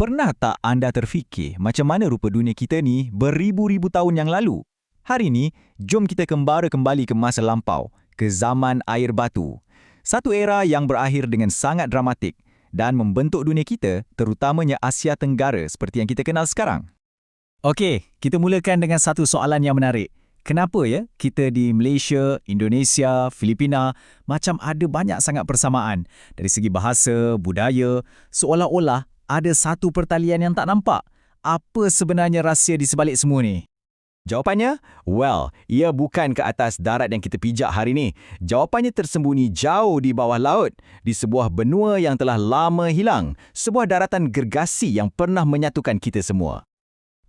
Pernah tak anda terfikir macam mana rupa dunia kita ni beribu-ribu tahun yang lalu? Hari ni, jom kita kembara kembali ke masa lampau, ke zaman air batu. Satu era yang berakhir dengan sangat dramatik dan membentuk dunia kita, terutamanya Asia Tenggara seperti yang kita kenal sekarang. Okey, kita mulakan dengan satu soalan yang menarik. Kenapa ya kita di Malaysia, Indonesia, Filipina macam ada banyak sangat persamaan dari segi bahasa, budaya, seolah-olah ada satu pertalian yang tak nampak. Apa sebenarnya rahsia di sebalik semua ni? Jawapannya? Well, ia bukan ke atas darat yang kita pijak hari ini. Jawapannya tersembunyi jauh di bawah laut, di sebuah benua yang telah lama hilang, sebuah daratan gergasi yang pernah menyatukan kita semua.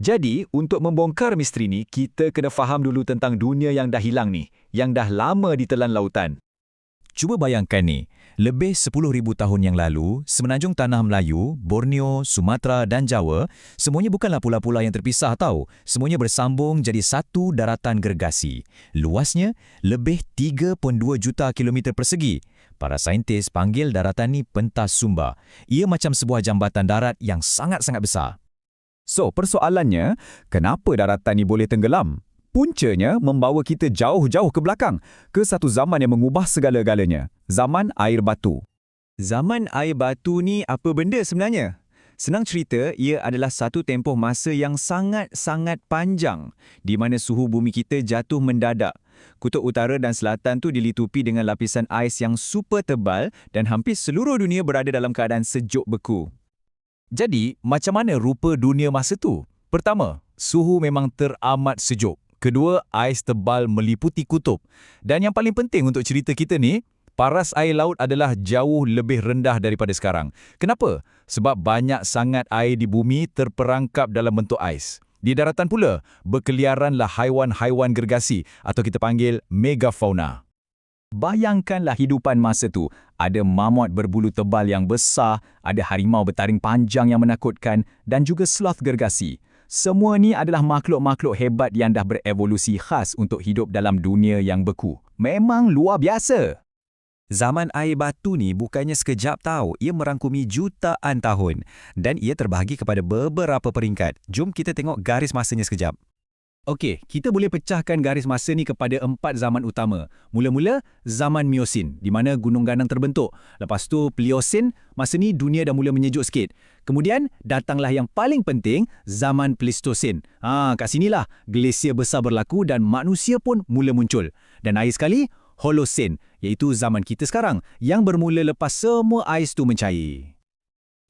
Jadi, untuk membongkar misteri ni, kita kena faham dulu tentang dunia yang dah hilang ni, yang dah lama ditelan lautan. Cuba bayangkan ni, lebih 10,000 tahun yang lalu, semenanjung tanah Melayu, Borneo, Sumatera dan Jawa, semuanya bukanlah pula-pula yang terpisah tahu. Semuanya bersambung jadi satu daratan gergasi. Luasnya lebih 3.2 juta kilometer persegi. Para saintis panggil daratan ni pentas sumba. Ia macam sebuah jambatan darat yang sangat-sangat besar. So, persoalannya, kenapa daratan ni boleh tenggelam? Puncanya membawa kita jauh-jauh ke belakang, ke satu zaman yang mengubah segala-galanya, zaman air batu. Zaman air batu ni apa benda sebenarnya? Senang cerita, ia adalah satu tempoh masa yang sangat-sangat panjang di mana suhu bumi kita jatuh mendadak. Kutub utara dan selatan tu dilitupi dengan lapisan ais yang super tebal dan hampir seluruh dunia berada dalam keadaan sejuk beku. Jadi, macam mana rupa dunia masa tu? Pertama, suhu memang teramat sejuk. Kedua, ais tebal meliputi kutub. Dan yang paling penting untuk cerita kita ni, paras air laut adalah jauh lebih rendah daripada sekarang. Kenapa? Sebab banyak sangat air di bumi terperangkap dalam bentuk ais. Di daratan pula, berkeliaranlah haiwan-haiwan gergasi atau kita panggil megafauna. Bayangkanlah hidupan masa tu. Ada mamut berbulu tebal yang besar, ada harimau bertaring panjang yang menakutkan dan juga sloth gergasi. Semua ni adalah makhluk-makhluk hebat yang dah berevolusi khas untuk hidup dalam dunia yang beku. Memang luar biasa. Zaman air batu ni bukannya sekejap tahu, ia merangkumi jutaan tahun dan ia terbahagi kepada beberapa peringkat. Jom kita tengok garis masanya sekejap. Okey, kita boleh pecahkan garis masa ni kepada empat zaman utama. Mula-mula, zaman Miosin, di mana gunung ganang terbentuk. Lepas tu, Pliocene, masa ni dunia dah mula menyejuk sikit. Kemudian, datanglah yang paling penting, zaman Pleistocene. Ha, kat sinilah, glasier besar berlaku dan manusia pun mula muncul. Dan akhir sekali, Holocene, iaitu zaman kita sekarang, yang bermula lepas semua ais tu mencair.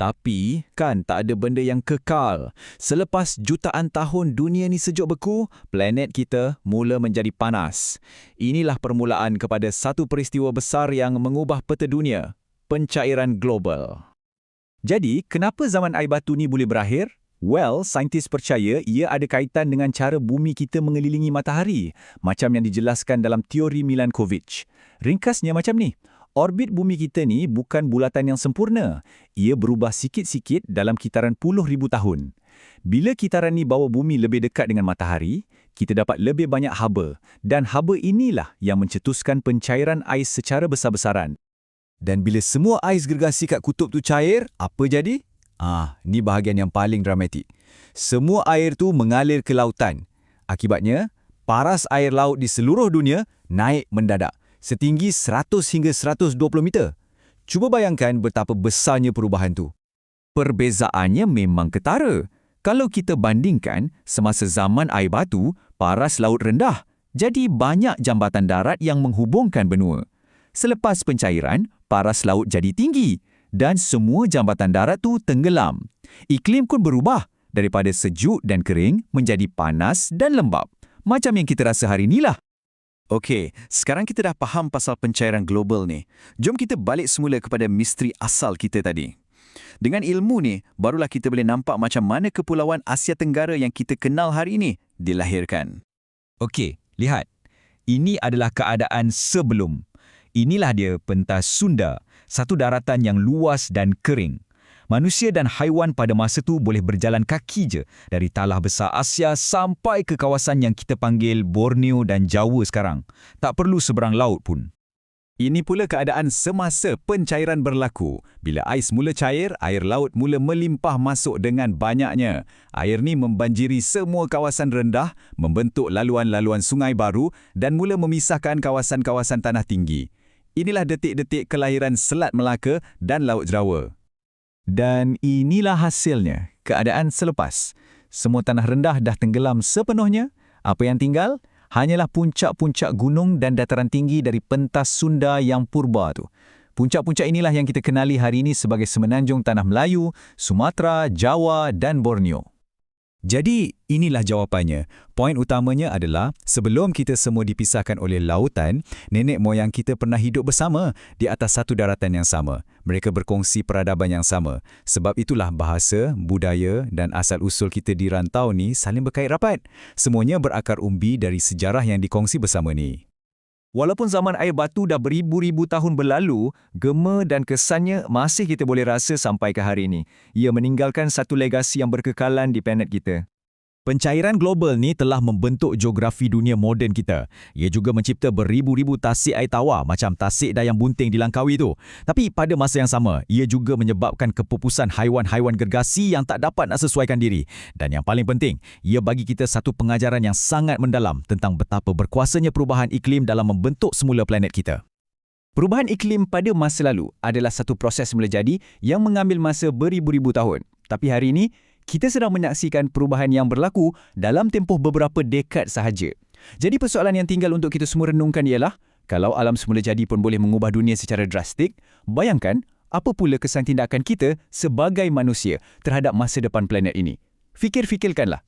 Tapi, kan tak ada benda yang kekal. Selepas jutaan tahun dunia ni sejuk beku, planet kita mula menjadi panas. Inilah permulaan kepada satu peristiwa besar yang mengubah peta dunia, pencairan global. Jadi, kenapa zaman air batu ni boleh berakhir? Well, saintis percaya ia ada kaitan dengan cara bumi kita mengelilingi matahari, macam yang dijelaskan dalam teori Milankovitch. Ringkasnya macam ni. Orbit bumi kita ni bukan bulatan yang sempurna. Ia berubah sikit-sikit dalam kitaran puluh ribu tahun. Bila kitaran ni bawa bumi lebih dekat dengan matahari, kita dapat lebih banyak haba. Dan haba inilah yang mencetuskan pencairan ais secara besar-besaran. Dan bila semua ais gergasi kat kutub tu cair, apa jadi? Ah, ni bahagian yang paling dramatik. Semua air tu mengalir ke lautan. Akibatnya, paras air laut di seluruh dunia naik mendadak setinggi 100 hingga 120 meter. Cuba bayangkan betapa besarnya perubahan tu. Perbezaannya memang ketara. Kalau kita bandingkan, semasa zaman air batu, paras laut rendah. Jadi banyak jambatan darat yang menghubungkan benua. Selepas pencairan, paras laut jadi tinggi dan semua jambatan darat tu tenggelam. Iklim pun berubah daripada sejuk dan kering menjadi panas dan lembap. Macam yang kita rasa hari inilah. Okey, sekarang kita dah faham pasal pencairan global ni. Jom kita balik semula kepada misteri asal kita tadi. Dengan ilmu ni, barulah kita boleh nampak macam mana kepulauan Asia Tenggara yang kita kenal hari ini dilahirkan. Okey, lihat. Ini adalah keadaan sebelum. Inilah dia pentas Sunda, satu daratan yang luas dan kering. Manusia dan haiwan pada masa tu boleh berjalan kaki je dari talah besar Asia sampai ke kawasan yang kita panggil Borneo dan Jawa sekarang. Tak perlu seberang laut pun. Ini pula keadaan semasa pencairan berlaku. Bila ais mula cair, air laut mula melimpah masuk dengan banyaknya. Air ni membanjiri semua kawasan rendah, membentuk laluan-laluan sungai baru dan mula memisahkan kawasan-kawasan tanah tinggi. Inilah detik-detik kelahiran Selat Melaka dan Laut Jerawa. Dan inilah hasilnya, keadaan selepas. Semua tanah rendah dah tenggelam sepenuhnya. Apa yang tinggal? hanyalah puncak-puncak gunung dan dataran tinggi dari pentas Sunda yang purba tu. Puncak-puncak inilah yang kita kenali hari ini sebagai semenanjung Tanah Melayu, Sumatera, Jawa dan Borneo. Jadi, inilah jawapannya. Poin utamanya adalah, sebelum kita semua dipisahkan oleh lautan, nenek moyang kita pernah hidup bersama di atas satu daratan yang sama. Mereka berkongsi peradaban yang sama. Sebab itulah bahasa, budaya dan asal-usul kita di rantau ni saling berkait rapat. Semuanya berakar umbi dari sejarah yang dikongsi bersama ni. Walaupun zaman air batu dah beribu-ribu tahun berlalu, gema dan kesannya masih kita boleh rasa sampai ke hari ini. Ia meninggalkan satu legasi yang berkekalan di planet kita. Pencairan global ni telah membentuk geografi dunia moden kita. Ia juga mencipta beribu-ribu tasik air tawar macam tasik dayang bunting di Langkawi tu. Tapi pada masa yang sama, ia juga menyebabkan kepupusan haiwan-haiwan gergasi yang tak dapat nak sesuaikan diri. Dan yang paling penting, ia bagi kita satu pengajaran yang sangat mendalam tentang betapa berkuasanya perubahan iklim dalam membentuk semula planet kita. Perubahan iklim pada masa lalu adalah satu proses mula jadi yang mengambil masa beribu-ribu tahun. Tapi hari ini, kita sedang menyaksikan perubahan yang berlaku dalam tempoh beberapa dekad sahaja. Jadi persoalan yang tinggal untuk kita semua renungkan ialah, kalau alam semula jadi pun boleh mengubah dunia secara drastik, bayangkan apa pula kesan tindakan kita sebagai manusia terhadap masa depan planet ini. Fikir-fikirkanlah